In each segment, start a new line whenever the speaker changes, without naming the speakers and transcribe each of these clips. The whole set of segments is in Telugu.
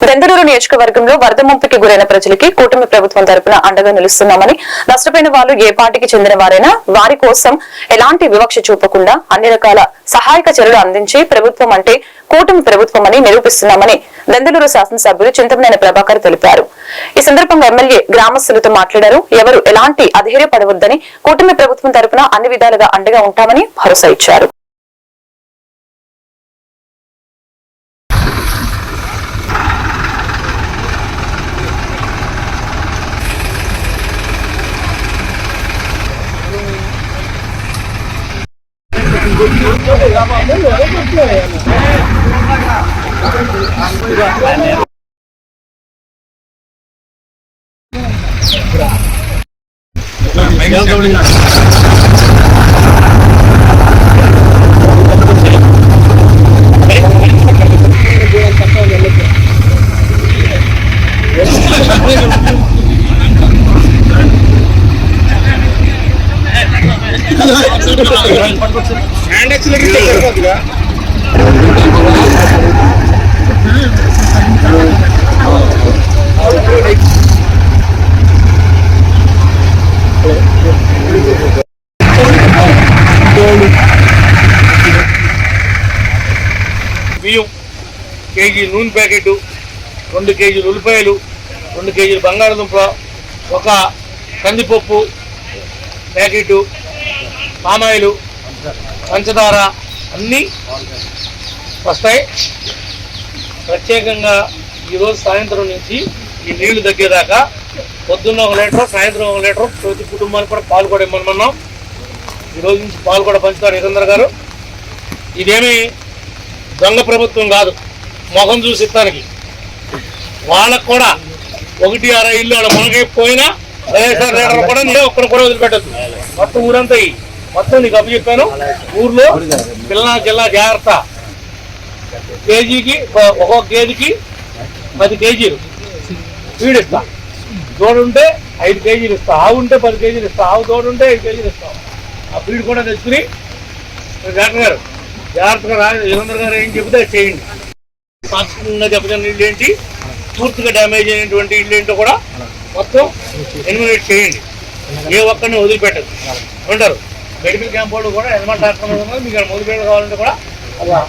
బెందలూరు నియోజకవర్గంలో వరద ముంపుకి గురైన ప్రజలకి కూటమి ప్రభుత్వం తరపున అండగా నిలుస్తున్నామని నష్టపోయిన వాళ్ళు ఏ పార్టీకి చెందిన వారైనా వారి కోసం ఎలాంటి వివక్ష చూపకుండా అన్ని రకాల సహాయక చర్యలు అందించి ప్రభుత్వం అంటే కూటమి ప్రభుత్వం అని నిరూపిస్తున్నామని బెందలూరు శాసనసభ్యులు చింతమనేని ప్రభాకర్ తెలిపారు. ఈ సందర్భంగా ఎమ్మెల్యే గ్రామస్తులతో మాట్లాడారు. ఎవరు ఎలాంటి అధైర్యపడవద్దని కూటమి ప్రభుత్వం తరపున అన్ని విధాలుగా అండగా ఉంటామని భరోసా ఇచ్చారు.
Jangan kau dengar. బియ్యం కేజీ నూనె ప్యాకెట్ రెండు కేజీలు ఉల్లిపాయలు రెండు కేజీలు బంగాళదుంప ఒక కందిపప్పు ప్యాకెట్ పామాయిలు పంచదార అన్నీ వస్తాయి. ప్రత్యేకంగా ఈరోజు సాయంత్రం నుంచి ఈ నీళ్ళు తగ్గేదాకా పొద్దున్న ఒక లీటర్ సాయంత్రం ఒక లీటర్ ప్రతి కుటుంబానికి కూడా పాలు కూడా ఇమ్మన్నాం ఈ రోజు నుంచి పాలు కూడా పంచుతారు నిరందర్ గారు. ఇదేమి దొంగ ప్రభుత్వం కాదు మొహం చూసి ఇస్తానికి. వాళ్ళకు కూడా ఒకటి అర ఇల్లు వాళ్ళ మనకైపోయినా వైఎస్ఆర్ లీడర్ కూడా నేను ఒక్కరు కూడా వదిలిపెట్టద్దు. మొత్తం ఊరంతా ఇయ్యి. మొత్తం నీకు అప్పు చెప్పాను. ఊర్లో పిల్లల జిల్లా జాగ్రత్త. కేజీకి ఒక్కొక్క కేజీకి పది కేజీలు. ఫీడ్ ఇస్తా. తోడుంటే ఐదు కేజీలు ఇస్తా. ఆవు ఉంటే పది కేజీలు ఇస్తా. ఆవు తోడుంటే ఐదు కేజీలు ఇస్తాం. ఆ ఫీడ్ కూడా తెచ్చుకుని డాక్టర్ గారు జాగ్రత్తగా రా. యుగంధర్ గారు ఏం చెబితే చేయండి. పాక్షికంగా దెబ్బతిన్న ఇల్లు ఏంటి? పూర్తిగా డ్యామేజ్ అయినటువంటి ఇల్లు ఏంటో కూడా మొత్తం ఎలిమినేట్ చేయండి. ఏ ఒక్కరిని వదిలిపెట్టదు. ఉంటారు మెడికల్ క్యాంప్ వాళ్ళు కూడా ఎనమాట డాక్టర్ మీకు మొదలుపెట్ట కావాలంటే కూడా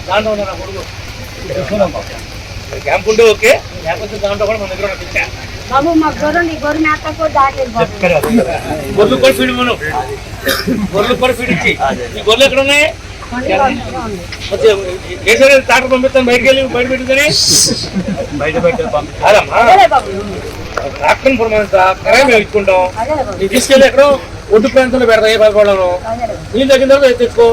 దాంట్లో ఉన్నారు నా కొడుకు. క్యాంప్ ఉంటే ఓకే లేకపోతే దాంట్లో కూడా మన దగ్గర ఇచ్చా.
బాబు మా గొర్రెలు గొర్రె మేతకు దాటలేదు
గొర్రెలు కూడా ఫీడ్ మనం గొర్రెలు కూడా ఫీడ్ ఇచ్చి. ఈ గొర్రెలు ఎక్కడ ఉన్నాయి? కేసరి డాక్టర్ పంపిస్తాను. బయటకు వెళ్ళి బయట పెట్టుకుని. బయట
బాబు.
డాక్టర్ పురమంత కరాయి మేము ఇచ్చుకుంటాం తీసుకెళ్ళి ఎక్కడో ఒడ్డు ప్రాంతంలో పెడతా ఏ బాధపడను
అదే బాబు
నీళ్ళు తగ్గిన తర్వాత తెచ్చుకో.